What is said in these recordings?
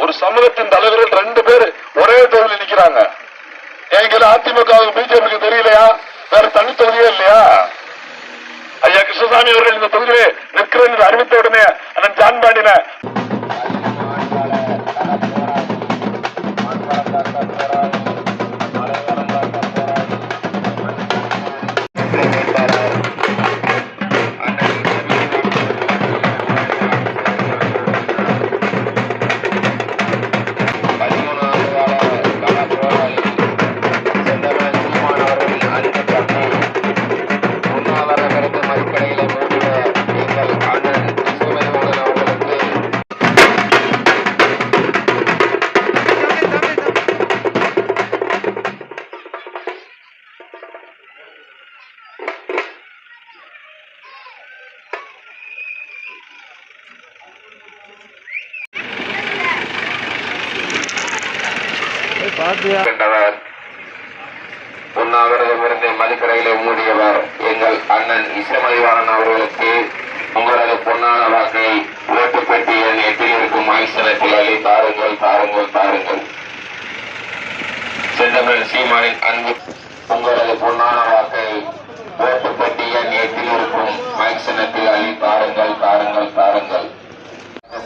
ஒரு சமூகத்தின் தலைவர்கள் ரெண்டு பேர் ஒரே தொகுதியில் நிக்கிறாங்க. எங்களை அதிமுக பிஜேபிக்கு தெரியலையா? வேற தனி தொகுதியே இல்லையா? ஐயா கிருஷ்ணசாமி அவர்கள் இந்த தொகுதியிலே நிற்கிறேன் அறிவித்த உடனே அண்ணன் ஜான் பாண்டின கண்டவர் உண்ணாவிரதமிருந்து மதுக்கரையிலே மூடியவர் எங்கள் அண்ணன் இசைமதிவாணன் அவர்களுக்கு உங்களது பொன்னான வாக்கை ஓட்டு பெட்டி என் எட்டில் இருக்கும் ஆயுசனத்தில் அள்ளி தாருங்கள் தாருங்கள் தாருங்கள். செந்தமிழ் சீமானின் அன்பு உங்களது பொன்னான வாக்கை ஓட்டு பெட்டி என் எட்டில் இருக்கும் ஆயுசனத்தில் அள்ளி தாருங்கள் தாருங்கள் தாருங்கள்.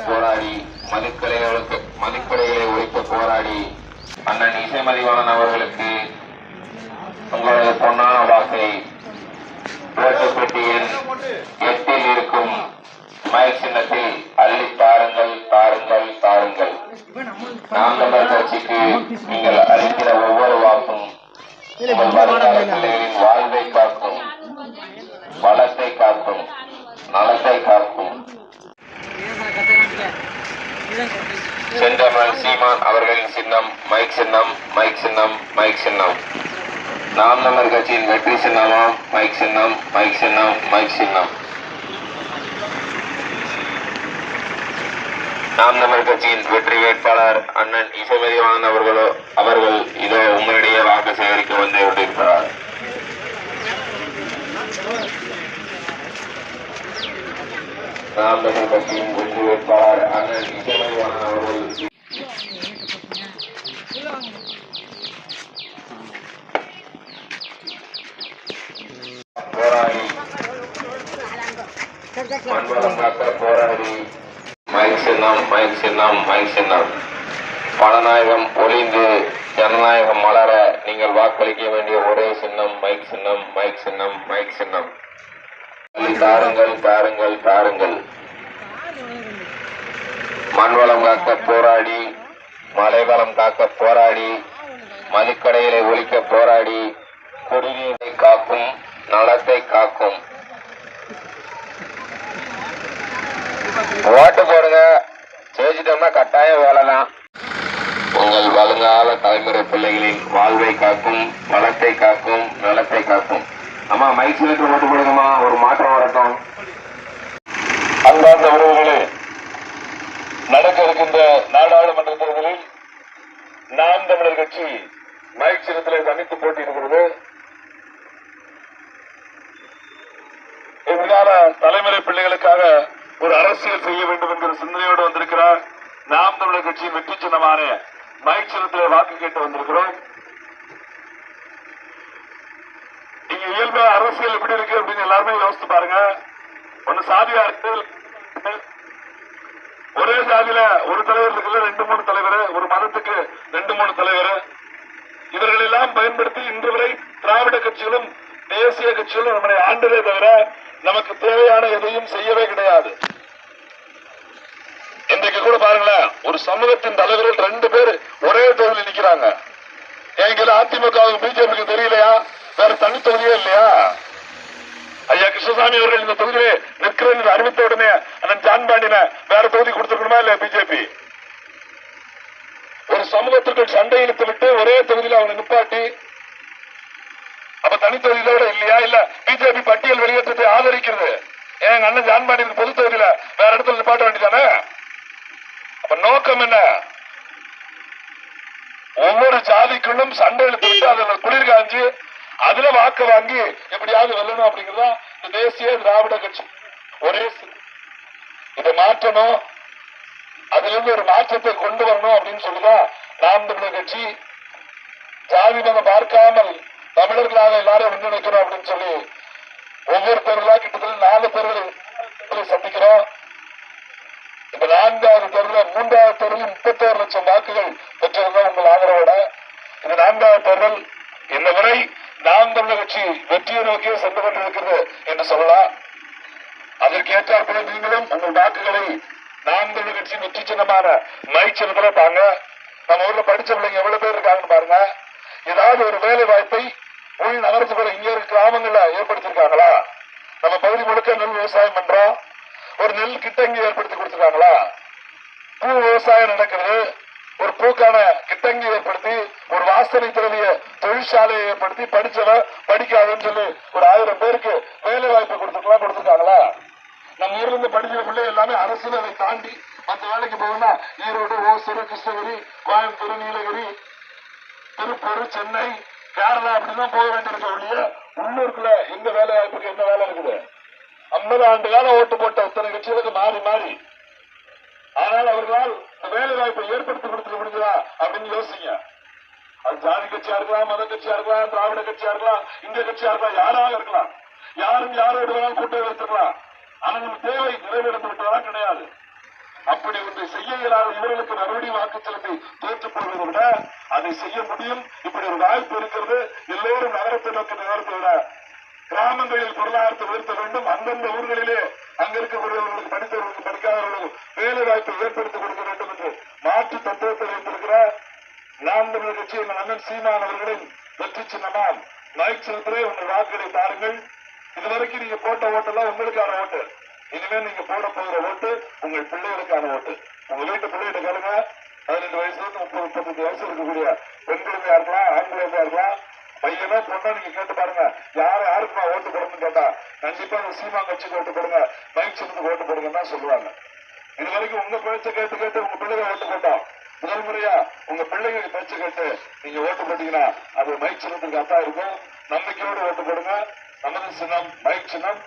போராடி மதுக்கலைகளுக்கு மதுக்கலைகளை ஒழிக்க போராடி அண்ணன் இசைமதிவாணன் அவர்களுக்கு உங்களது பொன்னான வாக்கை ஓட்டு பெட்டியின் எட்டில் இருக்கும் மயக் சின்னத்தில் அள்ளி தாருங்கள் தாருங்கள் தாருங்கள். நாம் தமிழர் கட்சிக்கு நீங்கள் அளிக்கிற ஒவ்வொரு வாக்கும் உங்கள் வருங்கால பிள்ளைகளின் வாழ்வை காக்கும் வளத்தை காக்கும் நலத்தை காக்கும். செந்தமிழ் சீமான் அவர்களின் சின்னம் மைக் சின்னம் மைக் சின்னம் மைக் சின்னம். நாம் தமிழர் கட்சியின் வெற்றி சின்னமாம் மைக் சின்னம் மைக் சின்னம் மைக் சின்னம். நாம் தமிழர் கட்சியின் வெற்றி வேட்பாளர் அண்ணன் இசைமதிவான் அவர்களோ அவர்கள் இதோ உங்களிடையே வாக்கு சேகரிக்க வந்து கொண்டிருக்கிறார். நாம் தமிழர் கட்சியின் வெற்றி வேட்பாளர் அண்ணன் மைக் சின்னம் ஒளிந்து ஜனநாயகம் மலர நீங்கள் வாக்களிக்க வேண்டிய ஒரே சின்னம் மைக் சின்னம் மைக் சின்னம் மைக் சின்னம். தாருங்கள் தாருங்கள் தாருங்கள். மண்வளம் காக்க போராடி மலைவளம் காக்க போராடி மதுக்கடைகளை ஒழிக்க போராடி குடிநீரை காக்கும் நலத்தை காக்கும். ஓட்டு போடுங்க. ஜெயிச்சிட்டோம்னா கட்டாயம் வேலை தான் உங்கள் வருங்கால தலைமுறை பிள்ளைகளின் வாழ்வை காக்கும் வளத்தை காக்கும் நலத்தை காக்கும். அம்மா மைக் சிலிண்டர் ஓட்டு போடுங்கம்மா ஒரு மாற்றம் வரட்டும். அன்பார்ந்த உறவுகளே நடக்க இருக்கின்ற நாடாளுமன்ற தேர்தலில் நாம் தமிழர் கட்சி மைக் சின்னத்திலே தனித்து போட்டியிடுகிறது எதிர்கால தலைமுறை பிள்ளைகளுக்காக ஒரு அரசியல் செய்ய வேண்டும் என்கிற சிந்தனையோடு வந்திருக்கிறார் நாம் தமிழர் கட்சியின் வெற்றி சின்னமான மைக் வாக்கு கேட்டு வந்திருக்கிறோம். நீங்க இயல்பா அரசியல் எப்படி இருக்கு அப்படின்னு எல்லாருமே யோசித்து பாருங்க. ஒன்னு சாதியா இருக்கு ஒரே சாதியில ஒரு தலைவர் இருக்குல்ல ரெண்டு மூணு தலைவர் ஒரு மதத்துக்கு ரெண்டு மூணு தலைவர். இவர்களெல்லாம் பயன்படுத்தி இன்று வரை திராவிட கட்சிகளும் தேசிய கட்சிகளும் நம்மளை ஆண்டதே தவிர நமக்கு தேவையான எதையும் செய்யவே கிடையாது. இன்றைக்கு கூட பாருங்களேன் ஒரு சமூகத்தின் தலைவர்கள் ரெண்டு பேர் ஒரே தொகுதியில் நிக்கிறாங்க. எங்களை அதிமுக பிஜேபிக்கு தெரியலையா? வேற தனி தொகுதியே இல்லையா? ஐயா கிருஷ்ணசாமி அவர்கள் இந்த தொகுதியிலே நிற்கிறேன் அறிவித்த உடனே அண்ணன் ஜான் பாண்டின வேற தொகுதி கொடுத்துருக்கணுமா இல்லையா பிஜேபி? ஒரு சமூகத்திற்குள் சண்டை இழுத்து விட்டு ஒரே தொகுதியில் அவங்க நிப்பாட்டி அப்ப தனி தொகுதியிலோட இல்லையா? இல்ல பிஜேபி பட்டியல் வெளியேற்றத்தை ஆதரிக்கிறது. ஏன் அண்ணன் ஜான் பாண்டியனுக்கு பொது தொகுதியில வேற இடத்துல நிப்பாட்ட வேண்டியதானே? அப்ப நோக்கம் என்ன? ஒவ்வொரு ஜாதிக்குள்ளும் சண்டை எடுத்து விட்டு அதுல குளிர் காஞ்சு அதுல வாக்கு வாங்கி எப்படியாவது வெல்லணும் அப்படிங்கறதா இந்த தேசிய திராவிட கட்சி. ஒரே இதை மாற்றணும். அதிலிருந்து ஒரு மாற்றத்தை கொண்டு வரணும் அப்படின்னு சொல்லிதான் நாம் தமிழர் கட்சி. ஜாதி மதம் பார்க்காமல் தமிழர்களாக எல்லாரும் ஒன்றிணைக்கிறோம் அப்படின்னு சொல்லி ஒவ்வொரு பேர்களா கிட்டத்தட்ட நாலு தேர்தலை சந்திக்கிறோம். நான்காவது தேர்தல் மூன்றாவது தேர்தலில் முப்பத்தோரு லட்சம் வாக்குகள் பெற்றிருந்தோம் உங்கள் ஆதரவோட. இந்த நான்காவது தேர்தல் இந்த முறை நாம் தமிழக கட்சி வெற்றியை நோக்கியே சென்று கொண்டிருக்கிறது என்று சொல்லலாம். அதற்கு ஏற்றாற்போல நீங்களும் உங்கள் வாக்குகளை நாம் தமிழக கட்சி வெற்றி சின்னமான மை பாங்க நம்ம ஊர்ல படிச்ச பிள்ளைங்க எவ்வளவு பேர் இருக்காங்கன்னு பாருங்க. ஏதாவது ஒரு வேலை வாய்ப்பை உள் நகரத்துக்குள்ள இங்க இருக்க கிராமங்கள்ல ஏற்படுத்திருக்காங்களா நம்ம பகுதி முழுக்க நெல் விவசாயம் பண்றோம். ஒரு நெல் கிட்டங்கி ஏற்படுத்தி கொடுத்திருக்காங்களா? பூ விவசாயம் நடக்கிறது. ஒரு பூக்கான கிட்டங்கி ஏற்படுத்தி ஒரு வாசனை திறமைய தொழிற்சாலையை ஏற்படுத்தி படிச்சவன் படிக்காதுன்னு சொல்லி ஒரு ஆயிரம் பேருக்கு வேலை வாய்ப்பு கொடுத்துக்கலாம் கொடுத்துருக்காங்களா? நம்ம ஊர்ல இருந்து படிக்கிற பிள்ளை எல்லாமே அரசுல அதை தாண்டி மற்ற வேலைக்கு போகணும்னா ஈரோடு ஓசூர் கிருஷ்ணகிரி கோயம்புத்தூர் நீலகிரி திருப்பூர் சென்னை கேரளா அப்படிதான் போக வேண்டியிருக்க ஒழிய உள்ளூருக்குள்ள எந்த வேலை வாய்ப்புக்கு என்ன வேலை இருக்குது? ஐம்பது ஆண்டு காலம் ஓட்டு போட்ட அத்தனை கட்சிகளுக்கு மாறி மாறி ஆனால் அவர்களால் வேலை வாய்ப்பை ஏற்படுத்தி கொடுத்துக்க முடியுதா அப்படின்னு யோசிங்க. அது ஜாதி கட்சியா இருக்கலாம் மத கட்சியா இருக்கலாம் திராவிட கட்சியா இருக்கலாம் இந்திய கட்சியா இருக்கலாம் யாராக இருக்கலாம். யாரும் யாரோட வேணாலும் கூட்டம் வைத்திருக்கலாம். ஆனால் தேவை நிறைவேறந்து விட்டதா கிடையாது. அப்படி ஒன்றை செய்ய இயலாத இவர்களுக்கு மறுபடி வாக்கு செலுத்தி தோற்றுப் விட அதை செய்ய முடியும். இப்படி ஒரு வாய்ப்பு இருக்கிறது. எல்லோரும் நகரத்தை நோக்கி நகரத்தை விட கிராமங்களில் பொருளாதாரத்தை உயர்த்த வேண்டும். அந்தந்த ஊர்களிலே அங்க இருக்கக்கூடியவர்களுக்கு படித்தவர்களுக்கு படிக்காதவர்களுக்கு வேலை வாய்ப்பை ஏற்படுத்தி கொடுக்க வேண்டும் என்று மாற்று தத்துவத்தை வைத்திருக்கிறார். நாம் தமிழர் கட்சி எங்கள் அண்ணன் சீமான் அவர்களின் வெற்றி சின்னமாம் மைக் செலுத்தலே உங்கள் வாக்குகளை தாருங்கள். இதுவரைக்கும் நீங்க போட்ட ஓட்டெல்லாம் உங்களுக்கான ஓட்டு. இனிமேல் நீங்க போட போகிற ஓட்டு உங்கள் பிள்ளைகளுக்கான ஓட்டு. உங்க வீட்டு பிள்ளைகிட்ட கேளுங்க. பதினெட்டு வயசுல இருந்து முப்பது முப்பத்தஞ்சு வயசு இருக்கக்கூடிய பெண் குழந்தையா இருக்கலாம் ஆண் குழந்தையா இருக்கலாம். பையனோ பொண்ணோ நீங்க கேட்டு பாருங்க. யார் யாருக்குமா ஓட்டு போடணும்னு கேட்டா கண்டிப்பா சீமா கட்சிக்கு ஓட்டு போடுங்க. மைக் சின்னத்துக்கு ஓட்டு போடுங்கன்னு தான் சொல்லுவாங்க. இது வரைக்கும் உங்க பேச்ச கேட்டு கேட்டு உங்க பிள்ளைங்க ஓட்டு போட்டோம் முதல் முறையா உங்க பிள்ளைங்க பேச்ச கேட்டு நீங்க ஓட்டு போட்டீங்கன்னா அது மைக் சின்னத்துக்கு அத்தா இருக்கும் நம்பிக்கையோடு ஓட்டு போடுங்க. நமது சின்னம் மைக் சின்னம்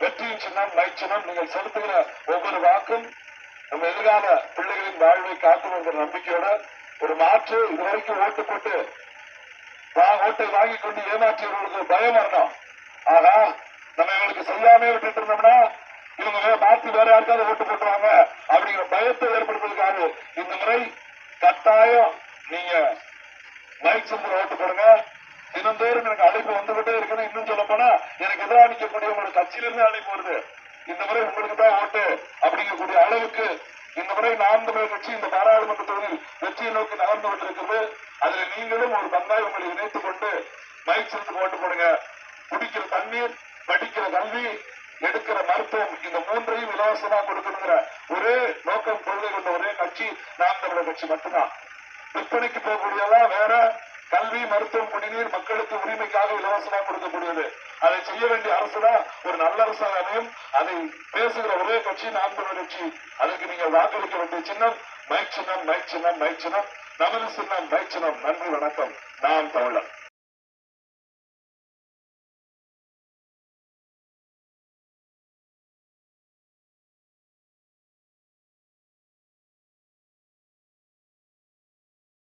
வெற்றியின் சின்னம் மைக் சின்னம். நீங்கள் செலுத்துகிற ஒவ்வொரு வாக்கும் நம்ம எதிர்கால பிள்ளைகளின் வாழ்வை காக்கும் என்ற நம்பிக்கையோட ஒரு மாற்று இதுவரைக்கும் ஓட்டு போட்டு ஓட்டை வாங்கி கொண்டு ஏமாற்றியவர்களுக்கு பயம் வரணும். ஆனால் நம்ம இவங்களுக்கு செய்யாமே விட்டுட்டு இருந்தோம்னா இவங்க வே- மாத்தி வேற யாருக்காவது ஓட்டு போட்டுருவாங்க. அப்படிங்கிற பயத்தை ஏற்படுத்துறதுக்காக இந்த முறை கட்டாயம் நீங்க மைக் சென்டர் ஓட்டு போடுங்க. தினந்தோறும் எனக்கு அழைப்பு வந்துகிட்டே இருக்குன்னு இன்னும் சொல்ல போனா எனக்கு எதிராக நிற்கக்கூடிய உங்களோட கட்சியிலிருந்து அழைப்பு வருது. இந்த முறை உங்களுக்கு தான் ஓட்டு அப்படிங்கக்கூடிய அளவுக்கு இந்த முறை நான்கு முறை கட்சி இந்த பாராளுமன்ற தொகுதியில் வெற்றியை நோக்கி நகர்ந்து கொண்டிருக்கிறது. அதுல நீங்களும் ஒரு பங்காய் உங்களை இணைத்துக் கொண்டு மைக் செலுத்து போட்டு போடுங்க. குடிக்கிற தண்ணீர் படிக்கிற கல்வி எடுக்கிற மருத்துவம் இந்த மூன்றையும் இலவசமா கொடுக்கணுங்கிற ஒரே நோக்கம் கொள்கை கொண்ட ஒரே கட்சி நாம் தமிழர் கட்சி மட்டும்தான். விற்பனைக்கு போகக்கூடியதெல்லாம் வேற கல்வி மருத்துவம் குடிநீர் மக்களுக்கு உரிமைக்காக இலவசமாக கொடுக்கக்கூடியது. அதை செய்ய வேண்டிய அரசுதான் ஒரு நல்ல அரசாக அமையும். அதை பேசுகிற ஒரே கட்சி நான்கு கட்சி. அதுக்கு நீங்கள் வாக்களிக்க வேண்டிய சின்னம் மைக் சின்னம் மைக் சின்னம் மைக் சின்னம் நமது சின்னம் மைக் சின்னம். நன்றி வணக்கம். நான் தமிழன்.